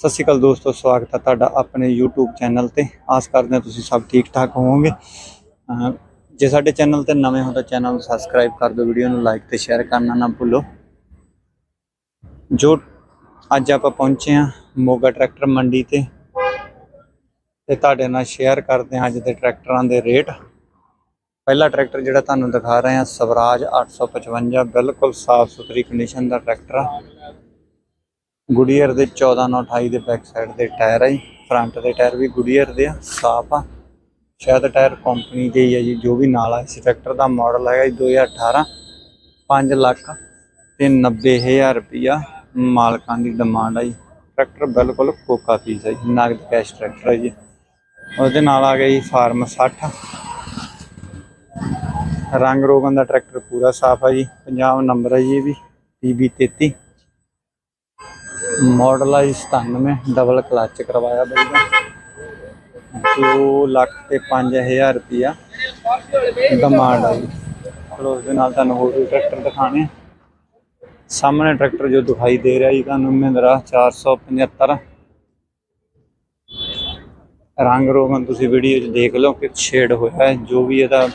ਸਤਿ ਸ਼੍ਰੀ ਅਕਾਲ ਦੋਸਤੋ, ਸਵਾਗਤ ਹੈ ਤੁਹਾਡਾ ਆਪਣੇ YouTube ਚੈਨਲ ਤੇ। ਆਸ ਕਰਦੇ ਹਾਂ ਤੁਸੀਂ ਸਭ ਠੀਕ ਠਾਕ ਹੋਵੋਗੇ ਜੇ ਸਾਡੇ ਚੈਨਲ ਤੇ ਨਵੇਂ ਹੋ ਤਾਂ ਚੈਨਲ ਨੂੰ ਸਬਸਕ੍ਰਾਈਬ ਕਰ ਦਿਓ, ਵੀਡੀਓ ਨੂੰ ਲਾਈਕ ਤੇ ਸ਼ੇਅਰ ਕਰਨਾ ਨਾ ਭੁੱਲੋ। ਜੋ ਅੱਜ ਆਪਾਂ ਪਹੁੰਚੇ ਹਾਂ ਮੋਗਾ ਟਰੈਕਟਰ ਮੰਡੀ ਤੇ ਤੇ ਤੁਹਾਡੇ ਨਾਲ ਸ਼ੇਅਰ ਕਰਦੇ ਹਾਂ ਅੱਜ ਦੇ ਟਰੈਕਟਰਾਂ ਦੇ ਰੇਟ। ਪਹਿਲਾ ਟਰੈਕਟਰ ਜਿਹੜਾ ਤੁਹਾਨੂੰ ਦਿਖਾ ਰਹੇ ਹਾਂ ਸਵਰਾਜ 855 ਬਿਲਕੁਲ ਸਾਫ਼ ਸੁਥਰੀ ਕੰਡੀਸ਼ਨ ਦਾ ਟਰੈਕਟਰ ਆ। ਗੁਡੀਅਰ ਦੇ 14928 ਦੇ ਬੈਕ ਸਾਈਡ ਦੇ ਟਾਇਰ ਆ ਜੀ। ਫਰੰਟ ਦੇ ਟਾਇਰ ਵੀ ਗੁਡੀਅਰ ਦੇ ਆ, ਸਾਫ਼ ਆ। ਸ਼ਾਇਦ ਟਾਇਰ ਕੰਪਨੀ ਦੇ ਹੀ ਆ ਜੀ, ਜੋ ਵੀ ਨਾਲ ਆ। ਇਸ ਟਰੈਕਟਰ ਦਾ ਮਾਡਲ ਹੈਗਾ ਜੀ 2018 5 ਲੱਖ ਤੇ 90000 ਰੁਪਇਆ ਮਾਲਕਾਂ ਦੀ ਡਿਮਾਂਡ ਆ ਜੀ। ਟਰੈਕਟਰ ਬਿਲਕੁਲ ਕੋਕਾ ਪੀਸ ਹੈ ਜੀ, ਨਗਦ ਕੈਸ਼ ਟਰੈਕਟਰ ਹੈ ਜੀ। ਉਹਦੇ ਨਾਲ ਆ ਗਿਆ ਜੀ ਫਾਰਮ 60 ਰੰਗ ਰੋਗਨ ਦਾ ਟਰੈਕਟਰ ਪੂਰਾ ਸਾਫ਼ ਆ ਜੀ ਪੰਜਾਬ ਨੰਬਰ ਹੈ ਜੀ ਇਹ ਵੀ PB 33 ਮਾਡਲ ਆਈ ਜੀ 97 ਡਬਲ ਕਲਚ ਕਰਵਾਇਆ ਬਈ ਦਾ 2 ਲੱਖ ਤੇ 5000 ਰੁਪਿਆ ਡਿਮਾਂਡ ਆ ਚਲੋ ਉਸ ਦੇ ਨਾਲ ਤੁਹਾਨੂੰ ਹੋਰ ਵੀ ਟਰੈਕਟਰ ਦਿਖਾਣੇ ਸਾਹਮਣੇ ਟਰੈਕਟਰ ਜੋ ਦਿਖਾਈ ਦੇ ਰਿਹਾ ਜੀ ਤੁਹਾਨੂੰ, ਮਹਿੰਦਰਾ 475 ਰੰਗ ਰੋਗਨ ਤੁਸੀਂ ਵੀਡੀਓ 'ਚ ਦੇਖ ਲਓ ਕਿ ਛੇੜ ਹੋਇਆ ਹੈ, ਜੋ ਵੀ ਇਹਦਾ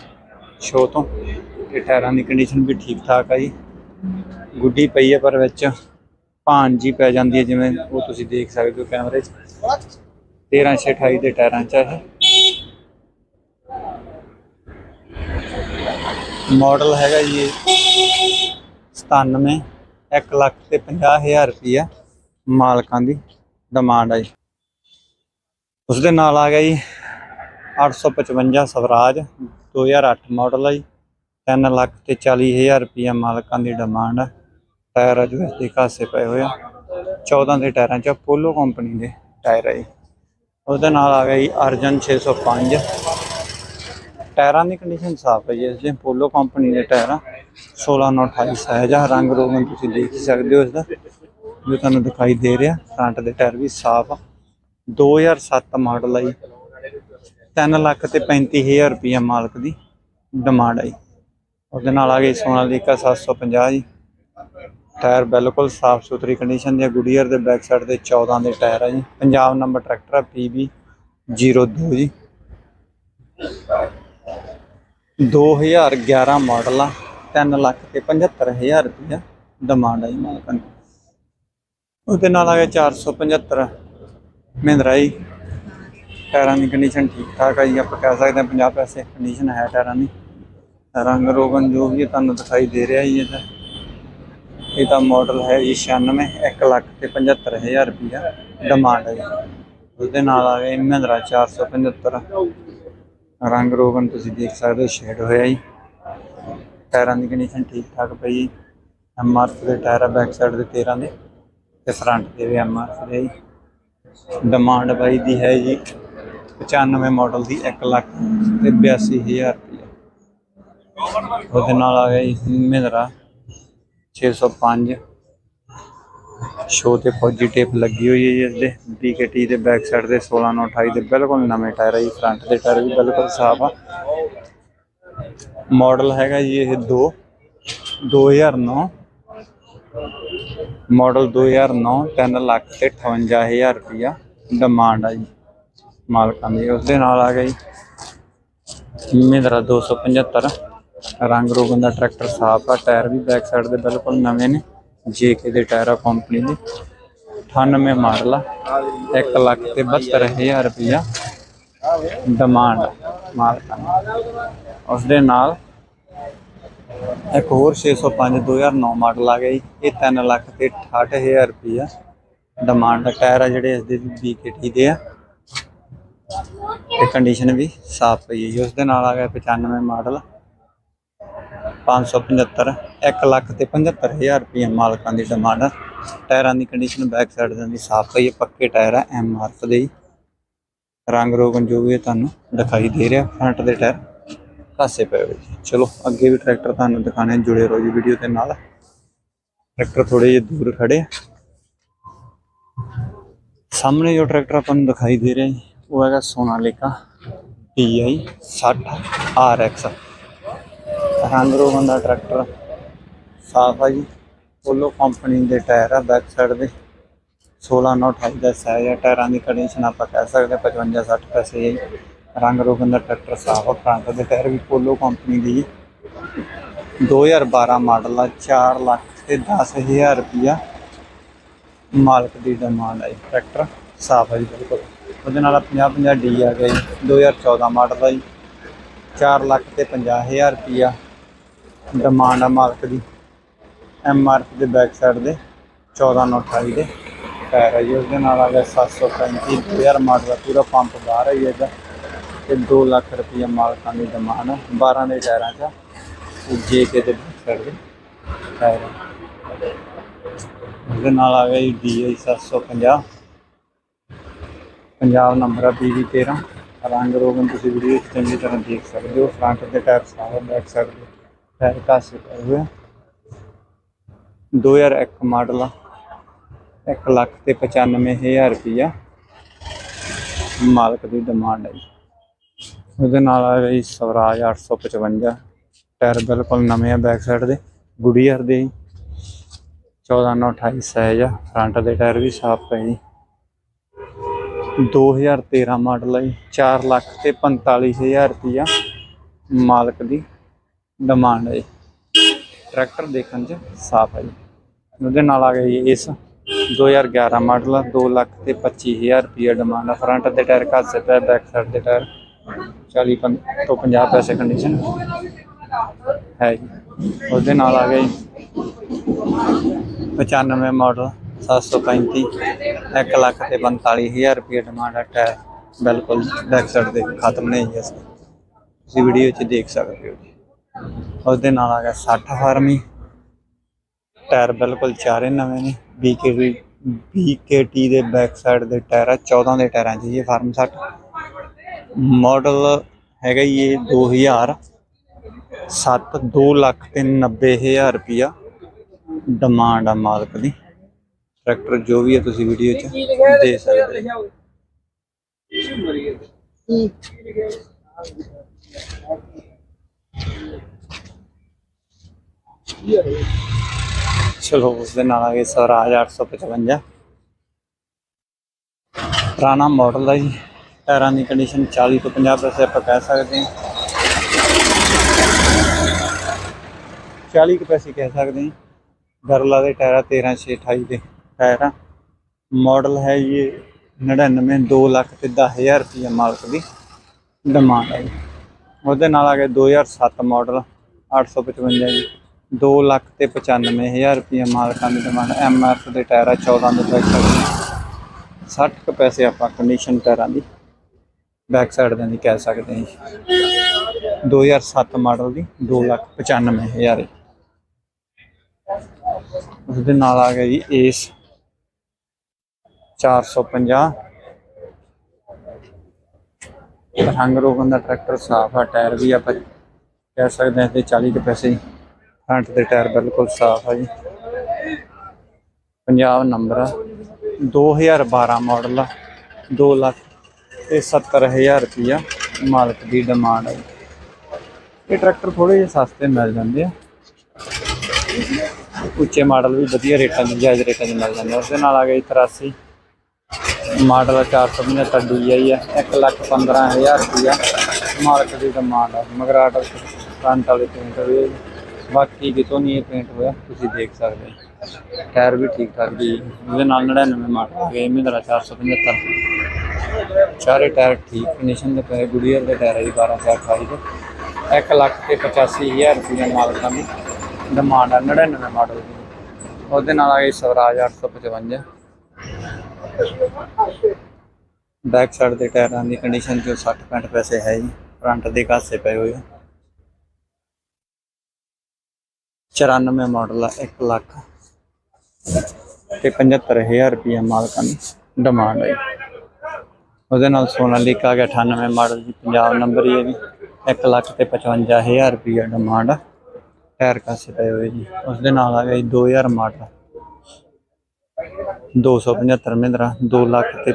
ਸ਼ੋ ਤੋਂ। ਤੇ ਟਾਇਰਾਂ ਦੀ ਕੰਡੀਸ਼ਨ ਵੀ ਠੀਕ ਠਾਕ ਆ ਜੀ। ਗੁੱਡੀ ਪਈ ਹੈ ਪਰ ਵਿੱਚ। ਭਾਂਜ ਜੀ ਪੈ ਜਾਂਦੀ ਹੈ, ਜਿਵੇਂ ਉਹ ਤੁਸੀਂ ਦੇਖ ਸਕਦੇ ਹੋ ਕੈਮਰੇ 'ਚ। 1328 ਦੇ ਟਾਇਰਾਂ 'ਚ ਆ ਮਾਡਲ ਹੈਗਾ ਜੀ ਇਹ 97 1 ਲੱਖ ਤੇ 50000 ਰੁਪਈਆ ਮਾਲਕਾਂ ਦੀ ਡਿਮਾਂਡ ਹੈ ਜੀ। ਉਸ ਦੇ ਨਾਲ ਆ ਗਿਆ ਜੀ 855 ਸਵਰਾਜ 2008 ਮਾਡਲ ਹੈ ਜੀ। 3 ਲੱਖ ਤੇ 40000 ਰੁਪਈਆ ਮਾਲਕਾਂ ਦੀ ਡਿਮਾਂਡ ਹੈ ਟਾਇਰ ਆ ਜੋ ਇਸ ਦੇ ਕਾਸੇ ਪਏ ਹੋਏ ਆ। 14 ਦੇ ਟਾਇਰਾਂ 'ਚ ਪੋਲੋ ਕੰਪਨੀ ਦੇ ਟਾਇਰ ਆ ਜੀ। ਉਹਦੇ ਨਾਲ ਆ ਗਿਆ ਜੀ ਅਰਜਨ 605 ਟਾਇਰਾਂ ਦੀ ਕੰਡੀਸ਼ਨ ਸਾਫ਼ ਹੈ ਜੀ, ਇਸ ਦੇ ਪੋਲੋ ਕੰਪਨੀ ਦੇ ਟਾਇਰਾਂ ਟਾਇਰ ਨੌ 1628 ਸਾਈਜ਼ ਆ, ਰੰਗ ਰੋਗਨ ਤੁਸੀਂ ਦੇਖ ਹੀ ਸਕਦੇ ਹੋ ਇਸ ਦਾ ਜੋ ਤੁਹਾਨੂੰ ਦਿਖਾਈ ਦੇ ਰਿਹਾ ਫਰੰਟ ਦੇ ਟਾਇਰ ਵੀ ਸਾਫ਼ ਆ। 2007 ਮਾਡਲ ਆ ਜੀ। 3 ਲੱਖ ਤੇ 35000 ਰੁਪਈਆ ਮਾਲਕ ਦੀ ਡਿਮਾਂਡ ਆਈ ਉਹਦੇ ਨਾਲ ਆ ਗਈ ਸੋਨਾਲੀਕਾ 750 ਜੀ। ਟਾਇਰ ਬਿਲਕੁਲ ਸਾਫ਼ ਸੁਥਰੀ ਕੰਡੀਸ਼ਨ ਦੇ ਗੁਡੀਅਰ ਦੇ ਬੈਕ ਸਾਈਡ ਤੇ 14 ਦੇ ਟਾਇਰ ਆ ਜੀ। ਪੰਜਾਬ ਨੰਬਰ ਟਰੈਕਟਰ ਆ PB 02 ਜੀ। 2011 ਮਾਡਲ ਆ 3 ਲੱਖ ਤੇ 75000 ਰੁਪਇਆ ਡਿਮਾਂਡ ਆ ਜੀ ਮਾਲਕਾਂ ਦੀ। ਉਹਦੇ ਨਾਲ ਆ ਗਿਆ 475 ਮਹਿੰਦਰਾ ਜੀ, ਟਾਇਰਾਂ ਦੀ ਕੰਡੀਸ਼ਨ ਠੀਕ ਠਾਕ ਆ ਜੀ, ਆਪਾਂ ਕਹਿ ਸਕਦੇ ਹਾਂ 50 ਪੈਸੇ ਕੰਡੀਸ਼ਨ ਹੈ ਟਾਇਰਾਂ ਦੀ। ਰੰਗ ਰੋਗਨ ਜੋ ਵੀ ਹੈ ਤੁਹਾਨੂੰ ਦਿਖਾਈ ਦੇ ਰਿਹਾ ਜੀ ਇਹਦਾ। ਇਹਦਾ ਮਾਡਲ ਹੈ ਜੀ 96 1 ਲੱਖ ਤੇ 75000 ਰੁਪਇਆ ਡਿਮਾਂਡ ਹੈ ਜੀ। ਉਹਦੇ ਨਾਲ ਆ ਗਿਆ ਜੀ ਮਹਿੰਦਰਾ 475 ਰੰਗ ਰੋਗਨ ਤੁਸੀਂ ਦੇਖ ਸਕਦੇ ਹੋ ਸ਼ੇਡ ਹੋਇਆ ਜੀ। ਟਾਇਰਾਂ ਦੀ ਕੰਡੀਸ਼ਨ ਠੀਕ ਠਾਕ ਪਈ ਜੀ। ਐਮਆਰਐਫ ਦੇ ਟਾਇਰ ਆ ਬੈਕ ਸਾਈਡ ਦੇ 13 ਦੇ ਤੇ ਫਰੰਟ ਦੇ ਵੀ ਐਮਆਰਐਫ ਦੇ ਜੀ। ਡਿਮਾਂਡ ਬਾਈ ਦੀ ਹੈ ਜੀ 95 ਮਾਡਲ ਦੀ 1 ਲੱਖ ਤੇ 82000 ਰੁਪਏ ਉਹਦੇ ਨਾਲ ਆ ਗਿਆ ਜੀ ਮਹਿੰਦਰਾ। 605 ਸ਼ੋ ਤੇ ਫੌਜੀ ਟੇਪ ਲੱਗੀ ਹੋਈ ਹੈ ਜੀ ਇਸ ਦੇ BKT ਦੇ ਬੈਕ ਸਾਈਡ ਦੇ 16928 ਦੇ ਬਿਲਕੁਲ ਨਵੇਂ ਟਾਇਰ ਹੈ ਜੀ। ਫਰੰਟ ਦੇ ਟਾਇਰ ਵੀ ਬਿਲਕੁਲ ਸਾਫ਼ ਆ। ਮਾਡਲ ਹੈਗਾ ਜੀ ਇਹ 2 2009 ਮਾਡਲ 2009 3 ਲੱਖ ਤੇ 58000 ਰੁਪਇਆ ਡਿਮਾਂਡ ਆ ਜੀ। ਮਾਲਕਾਂ ਦੀ। ਉਸ ਦੇ ਨਾਲ ਆ ਗਿਆ ਜੀ। ਮਹਿੰਦਰਾ 275 ਰੰਗ ਰੋਗਨ ਦਾ ਟਰੈਕਟਰ ਸਾਫ਼ ਆ, ਟਾਇਰ ਵੀ ਬੈਕ ਸਾਈਡ ਦੇ ਬਿਲਕੁਲ ਨਵੇਂ ਨੇ ਜੇਕੇ ਦੇ ਟਾਇਰ ਆ ਕੰਪਨੀ ਦੇ। 98 ਮਾਡਲ ਆ 1 ਲੱਖ ਤੇ 72000 ਰੁਪਇਆ ਡਿਮਾਂਡ ਮਾਲਕਾਂ ਦੀ। ਉਸ ਦੇ ਨਾਲ ਇੱਕ ਹੋਰ 605 2009 ਮਾਡਲ ਆ ਗਿਆ ਜੀ, ਇਹ 3 ਲੱਖ ਤੇ 68000 ਰੁਪਇਆ ਡਿਮਾਂਡ ਦਾ ਟਾਇਰ ਆ ਜਿਹੜੇ ਇਸ ਦੇ BKT ਦੇ ਆ। ਤੇ ਕੰਡੀਸ਼ਨ ਵੀ ਸਾਫ਼ ਪਈ ਹੈ ਜੀ ਉਸ ਦੇ ਨਾਲ ਆ ਗਿਆ 95 ਮਾਡਲ। 575 1 ਲੱਖ ਤੇ 75000 ਰੁਪਏ ਮਾਲਕਾਂ ਦੀ ਡਿਮਾਂਡ ਹੈ ਟਾਇਰਾਂ ਦੀ ਕੰਡੀਸ਼ਨ ਬੈਕ ਸਾਈਡ ਦੀ ਸਾਫ਼ ਪਈ ਹੈ ਪੱਕੇ ਟਾਇਰ ਆ ਐਮਆਰਐਫ ਦੇ ਰੰਗ ਰੋਗਨ ਜੋ ਵੀ ਤੁਹਾਨੂੰ ਦਿਖਾਈ ਦੇ ਰਿਹਾ ਫਰੰਟ ਦੇ ਟਾਇਰ। ਕਾਸੇ ਪਏ ਹੋਏ ਜੀ। ਚਲੋ, ਅੱਗੇ ਵੀ ਟਰੈਕਟਰ ਤੁਹਾਨੂੰ ਦਿਖਾਣੇ ਜੁੜੇ ਰਹੋ ਜੀ ਵੀਡੀਓ ਦੇ ਨਾਲ। ਟਰੈਕਟਰ ਥੋੜੇ ਜਿਹੇ ਦੂਰ ਖੜੇ ਆ। ਸਾਹਮਣੇ ਜੋ ਟਰੈਕਟਰ ਆਪਾਂ ਨੂੰ ਦਿਖਾਈ ਦੇ ਰਿਹਾ ਜੀ, ਉਹ ਹੈਗਾ ਸੋਨਾਲੀਕਾ PI 60 RX ਰੰਗ ਰੋਗਨ ਦਾ ਟਰੈਕਟਰ। ਸਾਫ਼ ਆ ਜੀ। ਪੋਲੋ ਕੰਪਨੀ ਦੇ ਟਾਇਰ ਆ ਬੈਕ ਸਾਈਡ ਦੇ। 16928 ਦਾ ਸਾਈਜ਼ ਹੈ ਟਾਇਰਾਂ ਦੀ ਕੰਡੀਸ਼ਨ ਆਪਾਂ ਕਹਿ ਸਕਦੇ ਹਾਂ 55 60 ਪੈਸੇ ਹੈ ਜੀ। ਰੰਗ ਰੋਗਨ ਦਾ ਟਰੈਕਟਰ ਸਾਫ਼ ਆ। ਫਰੰਟ ਦੇ ਟਾਇਰ ਵੀ ਪੋਲੋ ਕੰਪਨੀ ਦੇ ਜੀ। 2012 ਮਾਡਲ ਆ। 4 ਲੱਖ ਤੇ 10000 ਰੁਪਿਆ ਮਾਲਕ ਦੀ ਡਿਮਾਂਡ ਹੈ ਜੀ। ਟਰੈਕਟਰ। ਸਾਫ਼ ਹੈ ਜੀ ਬਿਲਕੁਲ। ਉਹਦੇ ਨਾਲ 50 50 ਡੀ ਆ ਗਿਆ ਜੀ। 2014 ਮਾਡਲ ਆ ਜੀ। 4 ਲੱਖ ਤੇ 50000 ਰੁਪਿਆ ਡਿਮਾਂਡ ਆ ਮਾਲਕ ਦੀ। ਐਮ ਆਰ ਪੀ ਦੇ ਬੈਕ ਸਾਈਡ ਦੇ 1428 ਦੇ। ਟਾਇਰ ਹੈ ਜੀ ਉਸਦੇ ਨਾਲ ਆ ਗਿਆ 735 2000 ਮਾਡਲ ਦਾ ਪੂਰਾ ਪੰਪ ਬਾਹਰ ਹੈ ਜੀ ਇਹਦਾ। ਤੇ 2 ਲੱਖ ਰੁਪਈਆ ਮਾਲਕਾਂ ਦੀ ਡਿਮਾਂਡ 12 ਦੇ ਟਾਇਰਾਂ 'ਚ ਜੇ ਕੇ ਦੇ ਬੈਕ ਸਾਈਡ ਦੇ ਟਾਇਰ ਹੈ। ਉਸਦੇ ਨਾਲ ਆ ਗਿਆ ਜੀ ਡੀਆਈ 750 ਪੰਜਾਬ ਨੰਬਰ ਆ ਪੀਵੀ 13 ਰੰਗ ਰੋਗਨ ਤੁਸੀਂ ਵੀਡੀਓ 'ਚ ਚੰਗੀ ਤਰ੍ਹਾਂ ਦੇਖ ਸਕਦੇ ਹੋ। ਫਰੰਟ ਦੇ ਟਾਇਰ ਸਾਰੇ ਬੈਕ ਸਾਈਡ ਦੇ। ਟਾਇਰ ਕਾਸੇ ਪਏ ਹੋਏ ਆ 2001 ਮਾਡਲ ਆ। 1 ਲੱਖ ਤੇ 95000 ਰੁਪਈਆ ਮਾਲਕ ਦੀ ਡਿਮਾਂਡ ਹੈ ਜੀ। ਉਹਦੇ ਨਾਲ ਆ ਗਈ ਸਵਰਾਜ 855 ਟਾਇਰ ਬਿਲਕੁਲ ਨਵੇਂ ਆ ਬੈਕ ਸਾਈਡ ਦੇ, ਗੁਡੀਅਰ ਦੇ 14928 ਸਾਈਜ਼ ਆ ਫਰੰਟ ਦੇ ਟਾਇਰ ਵੀ ਸਾਫ਼ ਪਏ ਜੀ। 2013 ਮਾਡਲ ਹੈ ਜੀ। 4 ਲੱਖ ਤੇ 45000 ਰੁਪਈਆ ਮਾਲਕ ਦੀ ਡਿਮਾਂਡ ਹੈ ਜੀ। ਟਰੈਕਟਰ ਦੇਖਣ 'ਚ ਸਾਫ਼ ਹੈ ਜੀ। ਉਹਦੇ ਨਾਲ ਆ ਗਿਆ ਜੀ ਇਸ 2011 ਮਾਡਲ ਆ 2 ਲੱਖ ਤੇ 25000 ਰੁਪਈਆ ਡਿਮਾਂਡ ਆ। ਫਰੰਟ ਦੇ ਟਾਇਰ ਘੱਸੇ ਪਿਆ ਬੈਕ ਸਾਈਡ ਦੇ ਟਾਇਰ। 40 ਪੰ- ਤੋਂ 50 ਪੈਸੇ ਕੰਡੀਸ਼ਨ ਹੈ ਜੀ। ਉਹਦੇ ਨਾਲ ਆ ਗਿਆ ਜੀ 95 ਮਾਡਲ 735 1 ਲੱਖ ਤੇ 45000 ਰੁਪਏ ਡਿਮਾਂਡ ਹੈ ਟਾਇਰ। ਬਿਲਕੁਲ ਬੈਕ ਸਾਈਡ ਦੇ ਖਤਮ ਨਹੀਂ ਹੈ ਇਸ ਤੁਸੀਂ ਵੀਡੀਓ 'ਚ ਦੇਖ ਸਕਦੇ ਹੋ ਉਸ ਦੇ ਨਾਲ ਆ ਗਿਆ 60 ਫਾਰਮੀ। ਟਾਇਰ ਬਿਲਕੁਲ ਚਾਰੇ ਨਵੇਂ ਨੇ। ਬੀਕੇਟੀ ਬੀਕੇਟੀ ਦੇ ਬੈਕ ਸਾਈਡ ਦੇ ਟਾਇਰ ਆ 14 ਦੇ ਟਾਇਰਾਂ 'ਚ ਇਹ ਫਾਰਮ 60 ਮਾਡਲ ਹੈਗਾ ਜੀ ਇਹ 2000 7 2 ਲੱਖ ਤੇ 90000 ਰੁਪਿਆ ਡਿਮਾਂਡ ਆ ਮਾਲਕ ਦੀ। ਟਰੈਕਟਰ ਜੋ ਵੀ ਹੈ ਤੁਸੀਂ ਵੀਡੀਓ 'ਚ ਦੇ ਸਕਦੇ ਹੋ। ਚਲੋ ਉਸ ਦੇ ਨਾਲ ਆ ਗਏ ਸਵਰਾਜ 855 ਪੁਰਾਣਾ ਮਾਡਲ ਦਾ ਜੀ। ਟਾਇਰਾਂ ਦੀ ਕੰਡੀਸ਼ਨ 40 ਤੋਂ 50 ਪੈਸੇ ਆਪਾਂ ਕਹਿ ਸਕਦੇ ਹਾਂ। 40 ਕੁ ਪੈਸੇ ਕਹਿ ਸਕਦੇ ਹਾਂ। ਗਰਲਾ ਦੇ ਟਾਇਰਾਂ ਆ 13 6 28 ਦੇ ਟਾਇਰਾਂ। ਮਾਡਲ ਹੈ ਇਹ 99 2 ਲੱਖ ਤੇ 10000 ਰੁਪਏ ਮਾਲਕ ਦੀ ਡਿਮਾਂਡ ਹੈ ਜੀ। ਉਹਦੇ ਨਾਲ ਆ ਗਿਆ 2007 ਮਾਡਲ 855 ਜੀ। 2 ਲੱਖ ਤੇ 95000 ਰੁਪਏ ਮਾਲਕਾਂ ਦੀ ਡਿਮਾਂਡ ਐਮ ਐਫ ਦੇ ਟਾਇਰ ਆ 14 ਦੇ ਬੈਕ ਸਾਈਡ 60 ਕੁ ਪੈਸੇ ਆਪਾਂ ਕੰਡੀਸ਼ਨ ਟਾਇਰਾਂ ਦੀ ਬੈਕ ਸਾਈਡ ਦੇ ਦੀ ਕਹਿ ਸਕਦੇ ਹਾਂ ਜੀ 2007 ਮਾਡਲ ਦੀ 2 ਲੱਖ 95000 ਉਸਦੇ ਨਾਲ ਆ ਗਿਆ ਜੀ ਏਸ 450 ਰੰਗ ਰੋਗਨ ਦਾ ਟਰੈਕਟਰ ਸਾਫ਼ ਆ, ਟਾਇਰ ਵੀ ਆਪਾਂ ਕਹਿ ਸਕਦੇ ਹਾਂ ਤੇ 40 ਕੁ ਪੈਸੇ ਫਰੰਟ ਦੇ ਟਾਇਰ ਬਿਲਕੁਲ ਸਾਫ਼ ਆ ਜੀ। ਪੰਜਾਬ ਨੰਬਰ ਆ। 2012 ਮਾਡਲ ਆ। 2 ਲੱਖ ਤੇ 70000 ਰੁਪਇਆ ਮਾਲਕ ਦੀ ਡਿਮਾਂਡ ਹੈ ਇਹ ਟਰੈਕਟਰ ਥੋੜੇ ਜਿਹੇ ਸਸਤੇ ਮਿਲ ਜਾਂਦੇ ਆ। ਉੱਚੇ ਮਾਡਲ ਵੀ ਵਧੀਆ ਰੇਟਾਂ ਦੇ, ਜਾਇਜ਼ ਰੇਟਾਂ 'ਚ ਮਿਲ ਜਾਂਦੇ ਆ। ਉਸ ਦੇ ਨਾਲ ਆ ਗਈ 83 ਮਾਡਲ 475 DI ਆ 1 ਲੱਖ 15000 ਰੁਪਇਆ ਮਾਲਕ ਦੀ ਡਿਮਾਂਡ ਆ। ਮਗਰਾਟ ਫਰੰਟ ਵਾਲੇ ਪੇਂਟ ਹੋਏ ਬਾਕੀ ਕਿਤੋਂ ਨਹੀਂ ਇਹ ਪੇਂਟ ਹੋਇਆ, ਤੁਸੀਂ ਦੇਖ ਸਕਦੇ ਹੋ। ਟਾਇਰ ਵੀ ਠੀਕ ਠਾਕ ਜੀ। ਉਹਦੇ ਨਾਲ 99 ਮਾਡਲ ਆ ਗਏ ਮਹਿੰਦਰਾ 475 ਚਾਰੇ ਟਾਇਰ ਠੀਕ ਕੰਡੀਸ਼ਨ ਦੇ ਪਏ ਗੁੜੀਅਰ ਦੇ ਟਾਇਰ ਹੈ ਜੀ 12428 ਦੇ। 1 ਲੱਖ ਤੇ 85000 ਰੁਪਏ ਮਾਲਕਾਂ ਦੀ ਡਿਮਾਂਡ ਆ 99 ਮਾਡਲ ਦੀ। ਉਹਦੇ ਨਾਲ ਆ ਗਈ ਸਵਰਾਜ 855 ਬੈਕ ਸਾਈਡ ਦੇ ਟਾਇਰਾਂ ਦੀ ਕੰਡੀਸ਼ਨ ਜੋ 60 65 ਪੈਸੇ ਹੈ ਜੀ। ਫਰੰਟ ਦੇ ਕਾਸੇ ਪਏ ਹੋਏ ਆ। 94 ਮਾਡਲ ਆ 1 ਲੱਖ ਤੇ 75000 ਰੁਪਏ ਮਾਲਕਾਂ ਦੀ ਡਿਮਾਂਡ ਹੈ ਉਹਦੇ ਨਾਲ ਸੋਨਾ ਸੋਨਾਲੀਕਾ ਆ ਗਿਆ 98 ਮਾਡਲ ਦੀ ਪੰਜਾਬ ਨੰਬਰ ਹੀ ਹੈ ਜੀ। 1 ਲੱਖ ਤੇ 55000 ਰੁਪਏ ਡਿਮਾਂਡ ਟਾਇਰ ਕਾਸੇ ਪਏ ਹੋਏ ਜੀ। ਉਸ ਦੇ ਨਾਲ ਆ ਗਿਆ ਜੀ 2000 ਮਾਡਲ 275 ਮਹਿੰਦਰਾ 2 ਲੱਖ ਤੇ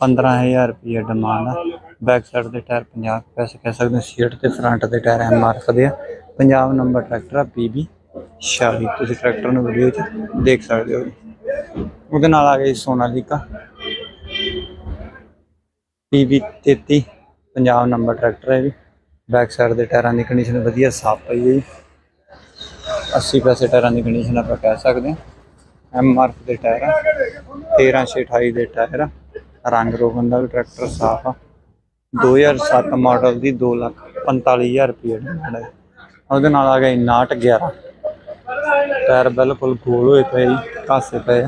15000 ਰੁਪਏ ਡਿਮਾਂਡ ਆ। ਬੈਕ ਸਾਈਡ ਦੇ ਟਾਇਰ 50 ਪੈਸੇ ਕਹਿ ਸਕਦੇ ਸੀਟ ਤੇ ਫਰੰਟ ਦੇ ਟਾਇਰ ਐਮ ਆਰ ਦੇ ਆ। ਪੰਜਾਬ ਨੰਬਰ ਟਰੈਕਟਰ ਆ ਪੀਬੀ 46 ਤੁਸੀਂ ਟਰੈਕਟਰ ਨੂੰ ਵੀਡੀਓ 'ਚ ਦੇਖ ਸਕਦੇ ਹੋ। ਜੀ ਉਹਦੇ ਨਾਲ ਆ ਗਈ Sonalika PV 33 Punjab number tractor ਹੈ ਜੀ ਬੈਕ ਸਾਈਡ ਦੇ ਟਾਇਰਾਂ ਦੀ ਕੰਡੀਸ਼ਨ ਵਧੀਆ ਸਾਫ਼ ਪਈ ਹੈ ਜੀ 80 ਪੈਸੇ ਟਾਇਰਾਂ ਦੀ ਕੰਡੀਸ਼ਨ ਆਪਾਂ ਕਹਿ ਸਕਦੇ ਹਾਂ। ਐਮਆਰਐਫ ਦੇ ਟਾਇਰ ਆ 13628 ਦੇ ਟਾਇਰ ਆ, ਰੰਗ ਰੋਗਨ ਦਾ ਵੀ ਟਰੈਕਟਰ ਸਾਫ਼ ਆ। 2007 ਮਾਡਲ ਦੀ 2 ਲੱਖ 45000 ਰੁਪਏ ਡਿਮਾਂਡ ਉਹਦੇ ਨਾਲ ਆ ਗਿਆ 911 ਟਾਇਰ ਬਿਲਕੁਲ ਗੋਲ ਹੋਏ ਪਏ ਜੀ ਕਾਸੇ ਪਏ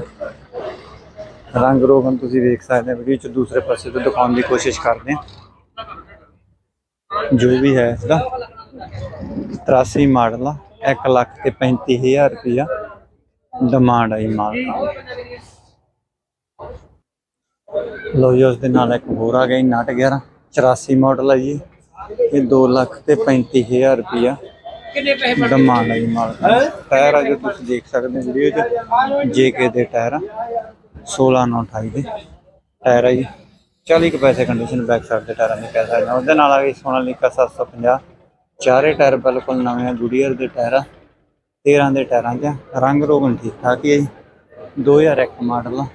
ਰੰਗ ਰੋਗਨ ਤੁਸੀਂ ਵੇਖ ਸਕਦੇ ਹੋ ਵੀਡੀਓ ਚ ਦੂਸਰੇ ਪਾਸੇ ਤੋਂ ਦਿਖਾਉਣ ਦੀ ਕੋਸ਼ਿਸ਼ ਕਰਦੇ ਹਾਂ ਜੋ ਵੀ ਹੈ ਇਸਦਾ 83 ਮਾਡਲ ਆ 1 ਲੱਖ ਤੇ 35000 ਰੁਪਇਆ। ਡਿਮਾਂਡ ਆਈ ਮਾਲ। ਲੋ ਜੀ ਉਸ ਦੇ ਨਾਲ ਇੱਕ ਹੋਰ ਆ ਗਿਆ 911 84 ਮਾਡਲ ਹੈ ਜੀ। ਇਹ 2 ਲੱਖ ਤੇ 35000 ਰੁਪਇਆ ਡਿਮਾਂਡ ਆਈ ਮਾਲ ਟਾਇਰ ਆ ਜੋ ਤੁਸੀਂ ਦੇਖ ਸਕਦੇ ਹੋ ਵੀਡੀਓ 'ਚ ਜੇਕੇ ਦੇ ਟਾਇਰ ਆ। 16 9 28 ਦੇ ਟਾਇਰ ਆ ਜੀ। 40 ਕੁ ਪੈਸੇ ਕੰਡੀਸ਼ਨ ਬੈਕ ਸਾਈਡ ਦੇ ਟਾਇਰਾਂ ਦੀ ਕਹਿ ਸਕਦੇ। ਹਾਂ ਉਹਦੇ ਨਾਲ ਆ ਗਈ ਸੋਨਾਲੀਕਾ 750 ਚਾਰੇ ਟਾਇਰ ਬਿਲਕੁਲ ਨਵੇਂ ਆ ਗੁਡੀਅਰ ਦੇ ਟਾਇਰ ਆ। 13 ਦੇ ਟਾਇਰਾਂ 'ਚ। ਆ। ਰੰਗ ਰੋਗਨ ਠੀਕ ਠਾਕ ਹੀ ਹੈ ਜੀ। 2001 ਮਾਡਲ ਆ।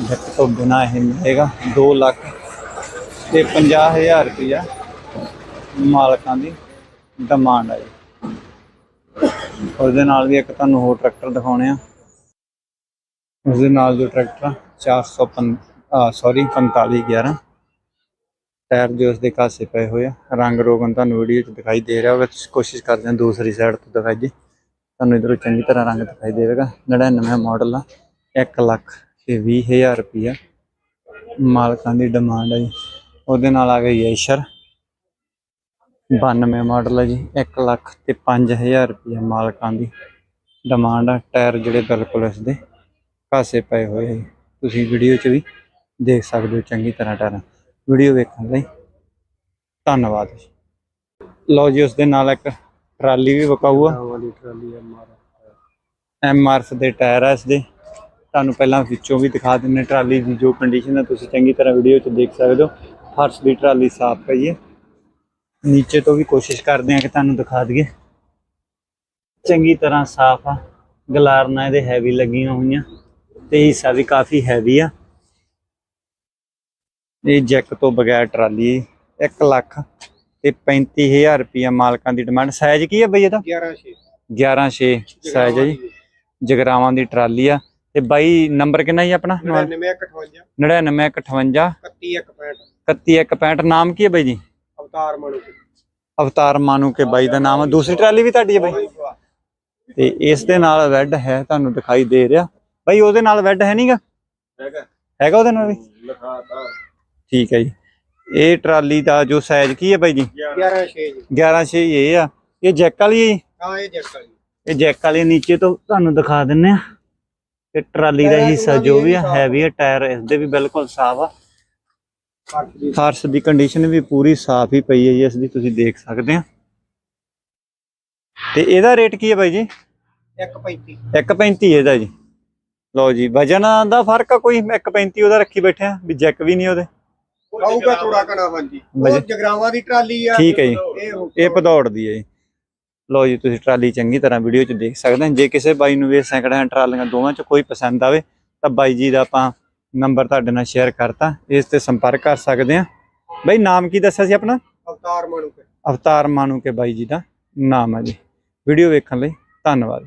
ਜੱਟ ਤੋਂ ਬਿਨਾ ਇਹ ਮਿਲੇਗਾ 2 ਲੱਖ ਤੇ 50000 ਰੁਪਇਆ ਮਾਲਕਾਂ ਦੀ ਡਿਮਾਂਡ ਆ ਜੀ। ਉਹਦੇ ਨਾਲ ਵੀ ਇੱਕ ਤੁਹਾਨੂੰ ਹੋਰ ਟਰੈਕਟਰ ਦਿਖਾਉਣੇ ਆ। ਉਸਦੇ ਨਾਲ ਜੋ ਟਰੈਕਟਰ ਆ 405 ਆ ਸੌਰੀ 4511 ਟਾਇਰ ਜੋ ਉਸਦੇ ਕਾਸੇ ਪਏ ਹੋਏ ਆ। ਰੰਗ ਰੋਗਨ ਤੁਹਾਨੂੰ ਵੀਡੀਓ 'ਚ ਦਿਖਾਈ ਦੇ ਰਿਹਾ। ਹੋਵੇ ਤੁਸੀਂ ਕੋਸ਼ਿਸ਼ ਕਰਦੇ ਹਾਂ ਦੂਸਰੀ ਸਾਈਡ ਤੋਂ ਦਿਖਾਈ ਦਿਖਾਈਏ ਤੁਹਾਨੂੰ ਇਧਰੋਂ ਚੰਗੀ ਤਰ੍ਹਾਂ ਰੰਗ ਦਿਖਾਈ ਦੇਵੇਗਾ। 99 ਮਾਡਲ ਆ। 1 ਲੱਖ ਤੇ 20000 ਰੁਪਇਆ ਮਾਲਕਾਂ ਦੀ ਡਿਮਾਂਡ ਹੈ ਜੀ। ਉਹਦੇ ਨਾਲ ਆ ਗਈ ਐਸ਼ਰ 92 ਮਾਡਲ ਹੈ ਜੀ। 1 ਲੱਖ ਤੇ 5000 ਰੁਪਇਆ ਮਾਲਕਾਂ ਦੀ ਡਿਮਾਂਡ ਆ। ਟਾਇਰ ਜਿਹੜੇ ਬਿਲਕੁਲ ਇਸ ਦੇ ਕਾਸੇ ਪਏ ਹੋਏ ਆ ਜੀ। ਤੁਸੀਂ ਵੀਡੀਓ 'ਚ ਵੀ ਦੇਖ ਸਕਦੇ ਹੋ ਚੰਗੀ ਤਰ੍ਹਾਂ ਟਾਇਰ। ਵੀਡੀਓ ਵੇਖਣ ਲਈ ਧੰਨਵਾਦ ਜੀ। ਲਓ ਜੀ, ਉਸ ਦੇ ਨਾਲ ਇੱਕ ਟਰਾਲੀ ਵੀ ਵਿਕਾਊ ਆ ਵਾਲੀ ਟਰਾਲੀ ਐਮਆਰਐਫ ਦੇ ਟਾਇਰ ਆ ਇਸ ਦੇ ਤੁਹਾਨੂੰ ਪਹਿਲਾਂ ਵਿੱਚੋਂ ਵੀ ਦਿਖਾ ਦਿੰਨੇ ਟਰਾਲੀ ਦੀ ਜੋ ਕੰਡੀਸ਼ਨ ਹੈ। ਤੁਸੀਂ ਚੰਗੀ ਤਰ੍ਹਾਂ ਵੀਡੀਓ 'ਚ ਦੇਖ ਸਕਦੇ ਹੋ। ਫਰਸ਼ ਦੀ ਟਰਾਲੀ ਸਾਫ਼ ਪਈ ਹੈ। ਨੀਚੇ ਤੋਂ ਵੀ ਕੋਸ਼ਿਸ਼ ਕਰਦੇ ਹਾਂ ਕਿ ਤੁਹਾਨੂੰ ਦਿਖਾ ਦਈਏ। ਚੰਗੀ ਤਰ੍ਹਾਂ ਸਾਫ਼ ਆ। ਗਲਾਰਨਾ ਇਹਦੇ ਹੈਵੀ ਲੱਗੀਆਂ ਹੋਈਆਂ। ਤੇ ਹਿੱਸਾ ਵੀ ਕਾਫੀ ਹੈਵੀ ਆ। ਇਹ ਜੈਕ ਤੋਂ ਬਗੈਰ ਟਰਾਲੀ 1 ਲੱਖ ਤੇ 35000 ਰੁਪਇਆ ਮਾਲਕਾਂ ਦੀ ਡਿਮਾਂਡ ਸਾਈਜ਼ ਕੀ ਹੈ ਬਈ ਇਹਦਾ? 11 6 11 6 ਸਾਈਜ਼ ਹੈ ਜੀ। ਜਗਰਾਵਾਂ ਦੀ ਟਰਾਲੀ ਆ। ਤੇ ਬਾਈ ਨੰਬਰ ਕਿੰਨਾ ਜੀ ਆਪਣਾ? 9958 9958 3165 3165 ਨਾਮ ਕੀ ਹੈ ਬਾਈ ਜੀ? ਅਵਤਾਰ ਮਨੂ ਅਵਤਾਰ ਮਾਨੂ ਕੇ ਬਾਈ ਦਾ ਨਾਮ ਆ। ਦੂਸਰੀ ਟਰਾਲੀ ਵੀ ਤੁਹਾਡੀ ਹੈ ਬਾਈ? ਤੇ ਇਸ ਦੇ ਨਾਲ ਵੈਡ ਹੈ ਤੁਹਾਨੂੰ ਦਿਖਾਈ ਦੇ ਰਿਹਾ। ਬਾਈ ਉਹਦੇ ਨਾਲ ਵੈਡ ਹੈ ਨਹੀਂਗਾ ਹੈਗਾ। ਹੈਗਾ ਉਹਦੇ ਨਾਲ ਵੀ? ਲਿਖਾਤਾ ਠੀਕ ਹੈ ਜੀ। ਇਹ ਟਰਾਲੀ ਦਾ ਜੋ ਸਾਈਜ਼ ਕੀ ਹੈ ਬਾਈ ਜੀ? 11 6 ਜੀ। 11 6 ਇਹ ਆ। ਇਹ ਜੈਕ ਵਾਲੀ ਹੈ ਹਾਂ ਇਹ ਜੱਟ ਵਾਲੀ। ਇਹ ਜੈਕ ਵਾਲੀ ਨੀਚੇ ਤੋਂ ਤੁਹਾਨੂੰ ਦਿਖਾ ਦਿੰਨੇ ਆ। ਤੇ ਟਰਾਲੀ ਦਾ ਹਿੱਸਾ ਜੋ ਵੀ ਆ ਹੈਵੀ ਹੈ ਟਾਇਰ ਇਸ ਦੇ ਵੀ ਬਿਲਕੁਲ ਸਾਫ਼ ਆ। ਫਰਸ਼ ਦੀ। ਫਰਸ਼ ਦੀ ਕੰਡੀਸ਼ਨ ਵੀ ਪੂਰੀ ਸਾਫ਼ ਹੀ ਪਈ ਹੈ ਜੀ ਇਸ ਦੀ ਤੁਸੀਂ ਦੇਖ ਸਕਦੇ ਆ। ਤੇ ਇਹਦਾ ਰੇਟ ਕੀ ਹੈ ਬਾਈ ਜੀ? 135 1.35 ਇਹਦਾ ਜੀ। ਲਓ ਜੀ ਵਜਨ ਦਾ ਫ਼ਰਕ ਆ ਕੋਈ? 1.35 ਉਹਦਾ ਰੱਖੀ ਬੈਠੇ ਆ ਵੀ ਜੈਕ ਵੀ ਨਹੀਂ ਉਹਦੇ। ਆਊਗਾ ਥੋੜਾ ਕਣਾ ਹਾਂਜੀ। ਉਹ ਜਗਰਾਵਾਂ ਦੀ ਟਰਾਲੀ ਆ। ਠੀਕ ਹੈ ਜੀ। ਇਹ ਭਦੌੜ ਦੀ ਹੈ ਜੀ। ਲਓ ਜੀ ਤੁਸੀਂ ਟਰਾਲੀ ਚੰਗੀ ਤਰ੍ਹਾਂ ਵੀਡੀਓ 'ਚ ਦੇਖ ਸਕਦੇ ਹੋ। ਜੇ ਕਿਸੇ ਬਾਈ ਨੂੰ ਵੀ ਇਹ ਸੈਂਕੜ ਹੈਂਡ ਟਰਾਲੀਆਂ ਦੋਵਾਂ 'ਚ ਕੋਈ ਪਸੰਦ ਆਵੇ ਤਾਂ ਬਾਈ ਜੀ ਦਾ ਆਪਾਂ ਨੰਬਰ ਤੁਹਾਡੇ ਨਾਲ ਸ਼ੇਅਰ ਕਰਤਾ। ਇਸ ਤੇ ਸੰਪਰਕ ਕਰ ਸਕਦੇ ਆ ਬਾਈ ਨਾਮ ਕੀ ਦੱਸਿਆ ਸੀ ਆਪਣਾ? ਅਵਤਾਰ ਮਨੂ ਕੇ ਅਵਤਾਰ ਮਾਨੂ ਕੇ ਬਾਈ ਜੀ ਦਾ ਨਾਮ ਹੈ ਜੀ। ਵੀਡੀਓ ਵੇਖਣ ਲਈ ਧੰਨਵਾਦ।